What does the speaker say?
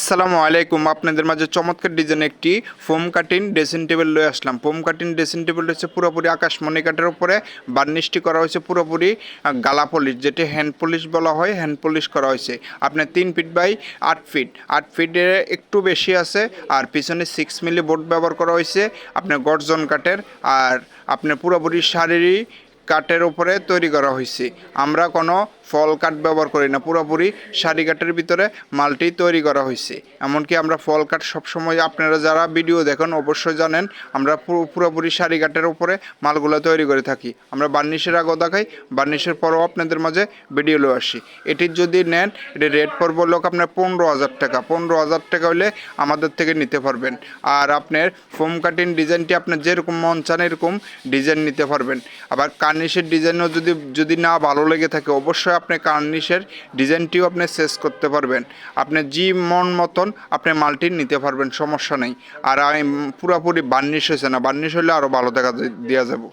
আসসালামু আলাইকুম। আপনাদের মাঝে চমৎকার ডিজাইন একটি ফোম কাটিং ড্রেসিং টেবিল লয়ে আসলাম। ফোম কাটিং ড্রেসিং টেবিল হচ্ছে পুরোপুরি আকাশমণি কাঠের উপরে বার্নিশটি করা হয়েছে পুরোপুরি গালা পলিশ যেটি হ্যান্ড পলিশ বলা হয় হ্যান্ড পলিশ করা হয়েছে। আপনার তিন ফিট বাই আট ফিট আট ফিটের একটু বেশি আছে, আর পিছনে সিক্স মিলি বোর্ড ব্যবহার করা হয়েছে। আপনার গর্জন কাঠের, আর আপনার পুরোপুরি শাড়িরই কাঠের উপরে তৈরি করা হয়েছে। আমরা কোনো ফল কাঠ ব্যবহার করি না। পুরোপুরি শাড়ি কাঠের ভিতরে মালটি তৈরি করা হয়েছে। এমনকি আমরা ফল কাঠ সবসময় আপনারা যারা ভিডিও দেখেন অবশ্যই জানেন, আমরা পুরোপুরি শাড়ি কাঠের উপরে মালগুলো তৈরি করে থাকি। আমরা বার্নিশের আগেও দেখাই, বার্নিশের পরও আপনাদের মাঝে ভিডিও লো আসি। এটির যদি নেন, এটি রেট পড়ব লোক আপনার পনেরো হাজার টাকা। পনেরো হাজার টাকা হলে আমাদের থেকে নিতে পারবেন। আর আপনার ফোম কাটিং ডিজাইনটি আপনার যেরকম মন চান এরকম ডিজাইন নিতে পারবেন। আবার কার্নিশের ডিজাইনও যদি যদি না ভালো লেগে থাকে, অবশ্যই আপনি কার্নিশের ডিজাইনটিও আপনি শেষ করতে পারবেন। আপনি জি মন মতন আপনি মাল্টি নিতে পারবেন, সমস্যা নেই। আর আমি পুরোপুরি বার্নিশ হয়েছে না, বার্নিশ হলে আরও ভালো দেখা দেওয়া যাবে।